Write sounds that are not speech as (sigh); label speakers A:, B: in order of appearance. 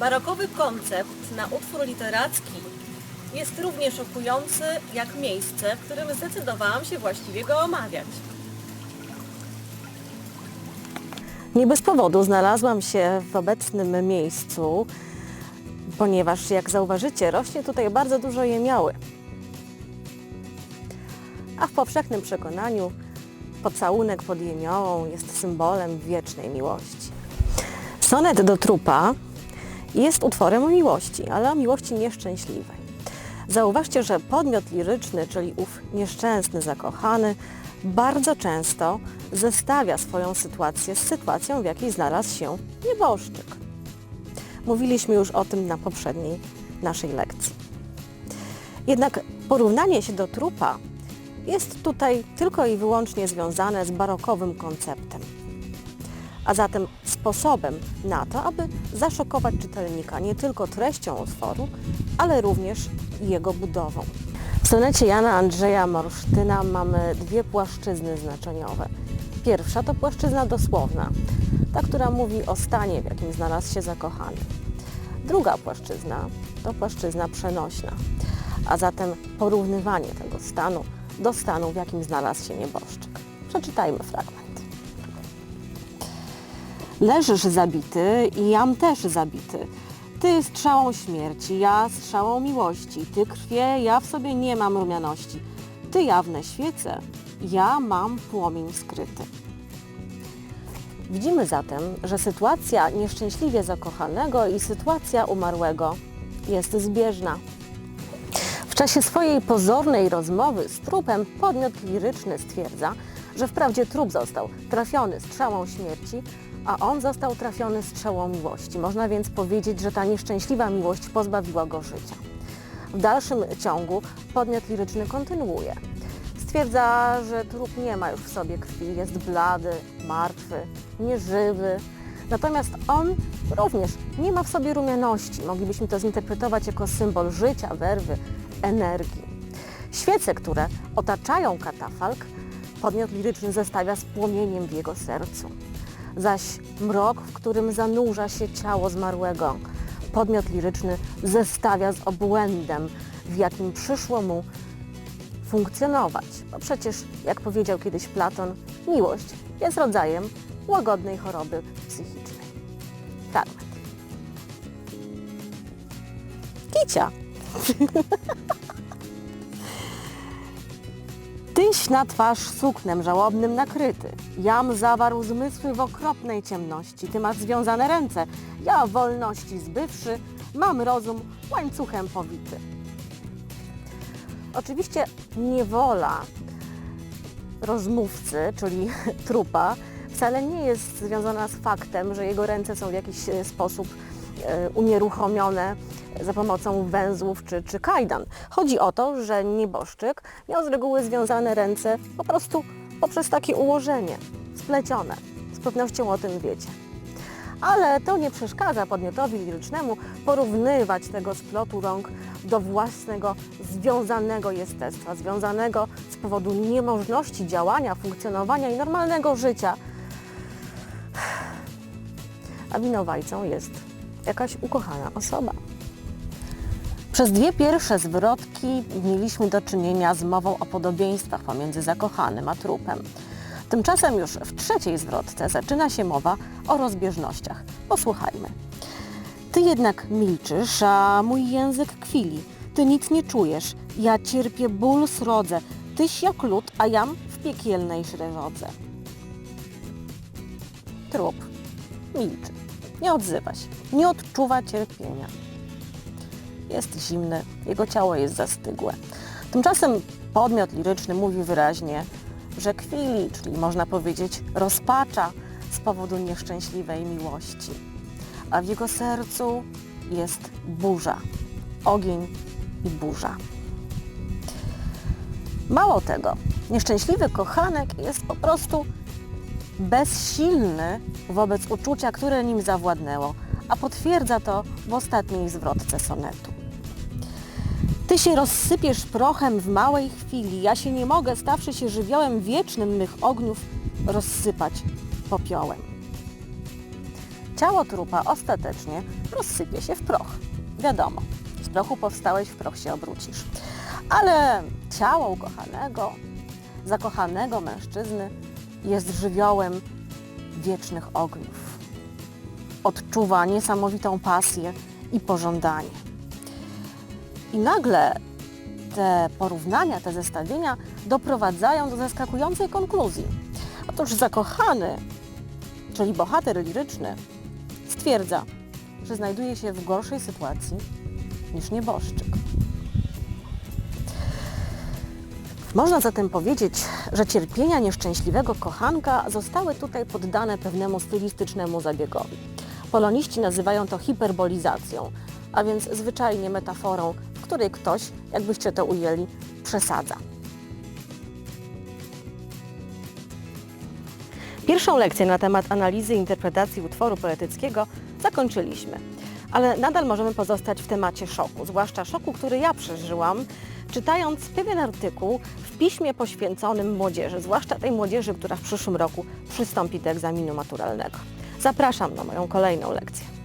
A: Barokowy koncept na utwór literacki jest równie szokujący jak miejsce, w którym zdecydowałam się właściwie go omawiać. Nie bez powodu znalazłam się w obecnym miejscu, ponieważ jak zauważycie, rośnie tutaj bardzo dużo jemioły. A w powszechnym przekonaniu pocałunek pod jemiołą jest symbolem wiecznej miłości. Sonet do trupa jest utworem o miłości, ale o miłości nieszczęśliwej. Zauważcie, że podmiot liryczny, czyli ów nieszczęsny zakochany, bardzo często zestawia swoją sytuację z sytuacją, w jakiej znalazł się nieboszczyk. Mówiliśmy już o tym na poprzedniej naszej lekcji. Jednak porównanie się do trupa jest tutaj tylko i wyłącznie związane z barokowym konceptem, a zatem sposobem na to, aby zaszokować czytelnika nie tylko treścią utworu, ale również jego budową. W sonecie Jana Andrzeja Morsztyna mamy dwie płaszczyzny znaczeniowe. Pierwsza to płaszczyzna dosłowna, ta, która mówi o stanie, w jakim znalazł się zakochany. Druga płaszczyzna to płaszczyzna przenośna, a zatem porównywanie tego stanu do stanu, w jakim znalazł się nieboszczyk. Przeczytajmy fragment. Leżysz zabity i jam też zabity. Ty strzałą śmierci, ja strzałą miłości. Ty krwie, ja w sobie nie mam rumianości. Ty jawne świece, ja mam płomień skryty. Widzimy zatem, że sytuacja nieszczęśliwie zakochanego i sytuacja umarłego jest zbieżna. W czasie swojej pozornej rozmowy z trupem podmiot liryczny stwierdza, że wprawdzie trup został trafiony strzałą śmierci, a on został trafiony strzałą miłości. Można więc powiedzieć, że ta nieszczęśliwa miłość pozbawiła go życia. W dalszym ciągu podmiot liryczny kontynuuje. Stwierdza, że trup nie ma już w sobie krwi, jest blady, martwy, nieżywy. Natomiast on również nie ma w sobie rumianości. Moglibyśmy to zinterpretować jako symbol życia, werwy, energii. Świece, które otaczają katafalk, podmiot liryczny zestawia z płomieniem w jego sercu. Zaś mrok, w którym zanurza się ciało zmarłego, podmiot liryczny zestawia z obłędem, w jakim przyszło mu funkcjonować. Bo przecież, jak powiedział kiedyś Platon, miłość jest rodzajem łagodnej choroby psychicznej. Fragment. Kicia. (laughs) Tyś na twarz suknem żałobnym nakryty. Jam zawarł zmysły w okropnej ciemności. Ty masz związane ręce. Ja wolności zbywszy, mam rozum łańcuchem powity. Oczywiście niewola rozmówcy, czyli (laughs) trupa, wcale nie jest związana z faktem, że jego ręce są w jakiś sposób unieruchomione za pomocą węzłów czy, czy kajdan. Chodzi o to, że nieboszczyk miał z reguły związane ręce po prostu poprzez takie ułożenie, splecione. Z pewnością o tym wiecie. Ale to nie przeszkadza podmiotowi lirycznemu porównywać tego splotu rąk do własnego związanego jestestwa, związanego z powodu niemożności działania, funkcjonowania i normalnego życia. A winowajcą jest jakaś ukochana osoba. Przez dwie pierwsze zwrotki mieliśmy do czynienia z mową o podobieństwach pomiędzy zakochanym a trupem. Tymczasem już w trzeciej zwrotce zaczyna się mowa o rozbieżnościach. Posłuchajmy. Ty jednak milczysz, a mój język kwili. Ty nic nie czujesz, ja cierpię ból srodze. Tyś jak lód, a jam w piekielnej szrerodze. Trup milczy, nie odzywa się, nie odczuwa cierpienia jest zimny, jego ciało jest zastygłe. Tymczasem podmiot liryczny mówi wyraźnie, że kwili, czyli można powiedzieć rozpacza z powodu nieszczęśliwej miłości. A w jego sercu jest burza, ogień i burza. Mało tego, nieszczęśliwy kochanek jest po prostu bezsilny wobec uczucia, które nim zawładnęło, a potwierdza to w ostatniej zwrotce sonetu. Ty się rozsypiesz prochem w małej chwili, ja się nie mogę, stawszy się żywiołem wiecznym mych ogniów, rozsypać popiołem. ciało trupa ostatecznie rozsypie się w proch. Wiadomo, z prochu powstałeś, w proch się obrócisz. Ale ciało ukochanego, zakochanego mężczyzny jest żywiołem wiecznych ogniów. Odczuwa niesamowitą pasję i pożądanie. I nagle te porównania, te zestawienia doprowadzają do zaskakującej konkluzji. Otóż zakochany, czyli bohater liryczny, stwierdza, że znajduje się w gorszej sytuacji niż nieboszczyk. Można zatem powiedzieć, że cierpienia nieszczęśliwego kochanka zostały tutaj poddane pewnemu stylistycznemu zabiegowi. Poloniści nazywają to hiperbolizacją, a więc zwyczajnie metaforą, w której ktoś, jakbyście to ujęli, przesadza. Pierwszą lekcję na temat analizy i interpretacji utworu poetyckiego zakończyliśmy, ale nadal możemy pozostać w temacie szoku, zwłaszcza szoku, który ja przeżyłam, czytając pewien artykuł w piśmie poświęconym młodzieży, zwłaszcza tej młodzieży, która w przyszłym roku przystąpi do egzaminu maturalnego. Zapraszam na moją kolejną lekcję.